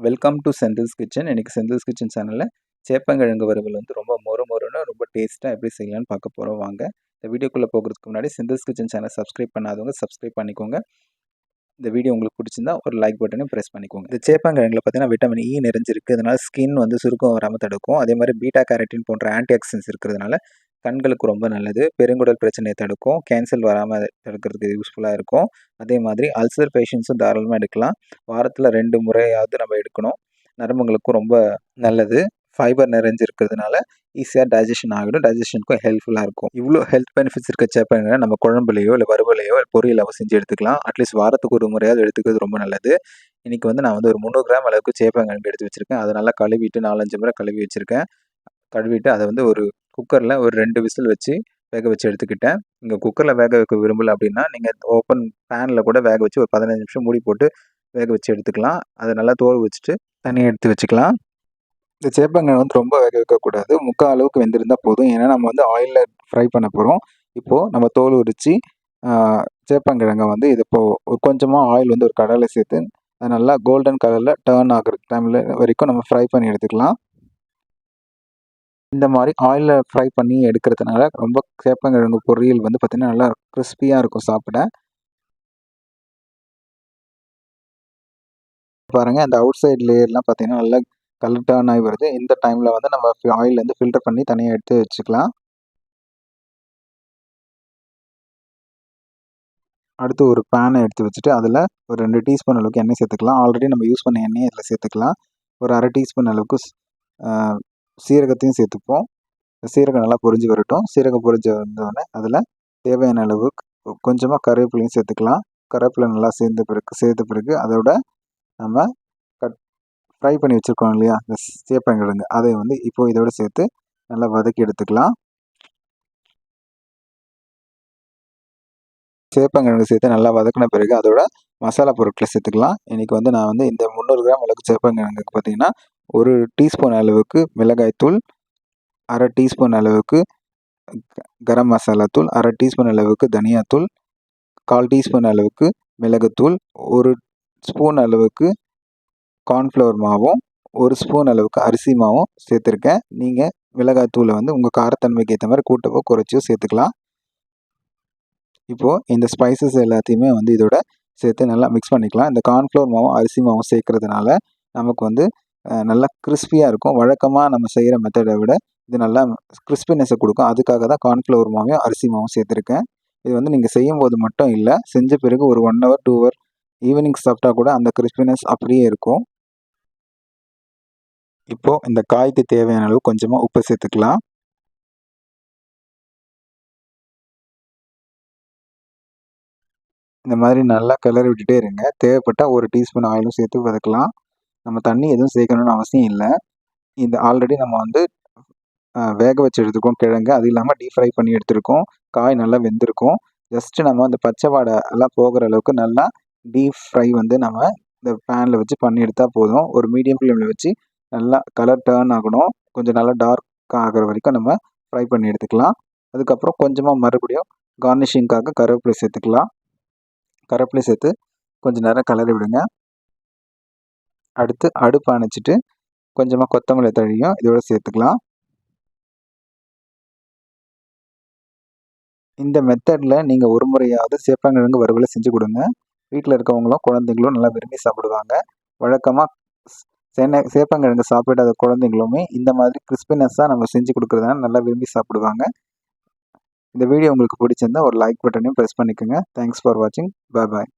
Welcome to Senthil's kitchen இன்றைக்கி Senthil's kitchen சேனலில் சேப்பங்கிழங்கு வறுவல் வந்து ரொம்ப மொறு மொறுன்னு ரொம்ப டேஸ்ட்டாக எப்படி செய்யலாம்னு பார்க்க போகிறோம் வாங்க. இந்த வீடியோக்குள்ளே போகிறதுக்கு முன்னாடி செந்தில்ஸ் கிச்சன் சேனல் சப்ஸ்கிரைப் பண்ணாதவங்க சப்ஸ்கிரைப் பண்ணிக்கோங்க. இந்த வீடியோ உங்களுக்கு பிடிச்சிருந்தா ஒரு லைக் பட்டனையும் ப்ரெஸ் பண்ணிக்கோங்க. இந்த சேப்பங்கிழங்குல பார்த்தீங்கன்னா விட்டமின் இ e நிறைஞ்சிருக்கு. அதனால் ஸ்கின் வந்து சுருக்கம் வராமல் தடுக்கும். அதே மாதிரி பீட்டா கேரட்டின் போன்ற ஆன்டி ஆக்சிடன்ஸ் இருக்கிறதுனால கண்களுக்கு ரொம்ப நல்லது. பெருங்குடல் பிரச்சனையை தடுக்கும். கேன்சல் வராமல் தடுக்கிறதுக்கு யூஸ்ஃபுல்லாக இருக்கும். அதே மாதிரி அல்சர் பேஷண்ட்ஸும் தாராளமாக எடுக்கலாம். வாரத்தில் ரெண்டு முறையாவது நம்ம எடுக்கணும். நரம்புகளுக்கும் ரொம்ப நல்லது. ஃபைபர் நிறைஞ்சிருக்கிறதுனால ஈஸியாக டைஜஷன் ஆகிடும். டைஜஷனுக்கும் ஹெல்ப்ஃபுல்லாக இருக்கும். இவ்வளோ ஹெல்த் பெனிஃபிட்ஸ் இருக்க சேப்பங்களை நம்ம குழம்புலையோ இல்லை வறுவலையோ பொரியலாவோ செஞ்சு எடுத்துக்கலாம். அட்லீஸ்ட் வாரத்துக்கு ஒரு முறையாவது எடுத்துக்கிறது ரொம்ப நல்லது. இன்றைக்கி வந்து நான் வந்து ஒரு முந்நூறு கிராம் அளவுக்கு சேப்பங்கிழங்கு எடுத்து வச்சுருக்கேன். அதை நல்லா கழுவிட்டு நாலஞ்சு முறை கழுவி வச்சுருக்கேன். கழுவிட்டு அதை வந்து ஒரு குக்கரில் ஒரு ரெண்டு விசில் வச்சு வேக வச்சு எடுத்துக்கிட்டேன். நீங்கள் குக்கரில் வேக வைக்க விரும்பலை அப்படின்னா நீங்கள் ஓப்பன் பேனில் கூட வேக வச்சு ஒரு பதினஞ்சு நிமிஷம் மூடி போட்டு வேக வச்சு எடுத்துக்கலாம். அதை நல்லா தோல் வச்சுட்டு தனியாக எடுத்து வச்சுக்கலாம். இந்த சேப்பங்கிழங்கு வந்து ரொம்ப வேக வைக்கக்கூடாது முக்கால் அளவுக்கு வெந்திருந்தால் போதும். ஏன்னா நம்ம வந்து ஆயிலில் ஃப்ரை பண்ண போகிறோம் இப்போது நம்ம தோல் உரித்து சேப்பங்கிழங்கை வந்து இது இப்போது ஒரு கொஞ்சமாக ஆயில் வந்து ஒரு கடலை சேர்த்து அது நல்லா கோல்டன் கலரில் டேர்ன் ஆகிற டைமில் வரைக்கும் நம்ம ஃப்ரை பண்ணி எடுத்துக்கலாம். இந்த மாதிரி ஆயிலில் ஃப்ரை பண்ணி எடுக்கிறதுனால ரொம்ப சேப்பங்கிழங்கு பொரியல் வந்து பார்த்திங்கன்னா நல்லா கிறிஸ்பியாக இருக்கும் சாப்பிட. பாருங்கள் அந்த அவுட் சைட் லேயர்லாம் பார்த்தீங்கன்னா நல்லா கலர் டர்ன் ஆகி வருது. இந்த டைமில் வந்து நம்ம ஆயிலேருந்து ஃபில்டர் பண்ணி தனியாக எடுத்து வச்சுக்கலாம். அடுத்து ஒரு பேனை எடுத்து வச்சுட்டு அதில் ஒரு ரெண்டு டீஸ்பூன் அளவுக்கு எண்ணெய் சேர்த்துக்கலாம். ஆல்ரெடி நம்ம யூஸ் பண்ண எண்ணெய் இதில் சேர்த்துக்கலாம். ஒரு அரை டீஸ்பூன் அளவுக்கு சீரகத்தையும் சேர்த்துப்போம். சீரகம் நல்லா பொரிஞ்சு வரட்டும். சீரகம் பொரிஞ்சு வந்தோடனே அதில் தேவையான அளவு கொஞ்சமாக கருவேப்பிலையும் சேர்த்துக்கலாம். கருவேப்பிலை நல்லா சேர்ந்த பிறகு சேர்த்த பிறகு அதோட நம்ம கட் ஃப்ரை பண்ணி வச்சுருக்கோம் இல்லையா? இந்த சேப்பங்கிழங்கு. அதை வந்து இப்போது இதோடு சேர்த்து நல்லா வதக்கி எடுத்துக்கலாம். சேப்பங்கிழங்கு சேர்த்து நல்லா வதக்கின பிறகு அதோட மசாலா பொருட்களை சேர்த்துக்கலாம். இன்றைக்கி வந்து நான் வந்து இந்த முந்நூறு கிராம் அளவுக்கு சேப்பங்கிழங்குக்கு பார்த்திங்கன்னா ஒரு டீஸ்பூன் அளவுக்கு மிளகாய்த்தூள் அரை டீஸ்பூன் அளவுக்கு கரம் மசாலா தூள் அரை டீஸ்பூன் அளவுக்கு தனியாத்தூள் கால் டீஸ்பூன் அளவுக்கு மிளகுத்தூள் ஒரு ஸ்பூன் அளவுக்கு கார்ன்ஃப்ளவர் மாவும் ஒரு ஸ்பூன் அளவுக்கு அரிசி மாவும் சேர்த்துருக்கேன். நீங்கள் மிளகாய்த்தூளை வந்து உங்கள் காரத்தன்மைக்கு ஏற்ற மாதிரி கூட்டவோ குறைச்சியோ சேர்த்துக்கலாம். இப்போது இந்த ஸ்பைசஸ் எல்லாத்தையுமே வந்து இதோட சேர்த்து நல்லா மிக்ஸ் பண்ணிக்கலாம். இந்த கார்ன்ஃப்ளவர் மாவும் அரிசி மாவும் சேர்க்குறதுனால நமக்கு வந்து நல்லா கிறிஸ்பியாக இருக்கும். வழக்கமாக நம்ம செய்கிற மெத்தடை விட இது நல்லா கிறிஸ்பினஸை கொடுக்கும். அதுக்காக தான் கார்ன்ஃப்ளவர் மாவையும் அரிசி மாவும் சேர்த்துருக்கேன். இது வந்து நீங்கள் செய்யும் போது மட்டும் இல்லை செஞ்ச பிறகு ஒரு one hour two hour evening சாப்பிட்டா கூட அந்த கிறிஸ்பினஸ் அப்படியே இருக்கும். இப்போது இந்த காய்க்கு தேவையான அளவு கொஞ்சமாக உப்பு சேர்த்துக்கலாம். இந்த மாதிரி நல்லா கிளறி விட்டுட்டே இருங்க. தேவைப்பட்டால் ஒரு டீஸ்பூன் ஆயிலும் சேர்த்து வதக்கலாம். நம்ம தண்ணி எதுவும் சேர்க்கணும்னு அவசியம் இல்லை. இந்த ஆல்ரெடி நம்ம வந்து வேக வச்சு எடுத்துருக்கோம் கிழங்கு. அது இல்லாமல் டீப் ஃப்ரை பண்ணி எடுத்துருக்கோம். காய் நல்லா வெந்திருக்கும். ஜஸ்ட்டு நம்ம அந்த பச்சை வாடை எல்லாம் போகிற அளவுக்கு நல்லா டீப் ஃப்ரை வந்து நம்ம இந்த பேனில் வச்சு பண்ணி எடுத்தால் போதும். ஒரு மீடியம் ஃப்ளேமில் வச்சு நல்லா கலர் டேர்ன் ஆகணும். கொஞ்சம் நல்லா டார்க் ஆகிற வரைக்கும் நம்ம ஃப்ரை பண்ணி எடுத்துக்கலாம். அதுக்கப்புறம் கொஞ்சமாக மறுபடியும் கார்னிஷிங்காக கருவேப்பிலை சேர்த்துக்கலாம். கருவேப்பிலை சேர்த்து கொஞ்சம் நேரம் கலரி விடுங்க. அடுத்து அடுப்பு அணைச்சிட்டு கொஞ்சமாக கொத்தமல்லி தழியும் இதோட சேர்த்துக்கலாம். இந்த மெத்தடில் நீங்கள் ஒரு முறையாவது சேப்பங்கிழங்கு வறுவலை செஞ்சு கொடுங்க. வீட்டில் இருக்கவங்களும் குழந்தைங்களும் நல்லா விரும்பி சாப்பிடுவாங்க. வழக்கமாக சேனை சேப்பங்கிழங்கு சாப்பிடாத குழந்தைங்களுமே இந்த மாதிரி கிறிஸ்பினஸ்ஸாக நம்ம செஞ்சு கொடுக்குறதுனால நல்லா விரும்பி சாப்பிடுவாங்க. இந்த வீடியோ உங்களுக்கு பிடிச்சிருந்தா ஒரு லைக் பட்டனையும் ப்ரெஸ் பண்ணிக்கோங்க. தேங்க்ஸ் ஃபார் வாட்சிங் பாய் பாய்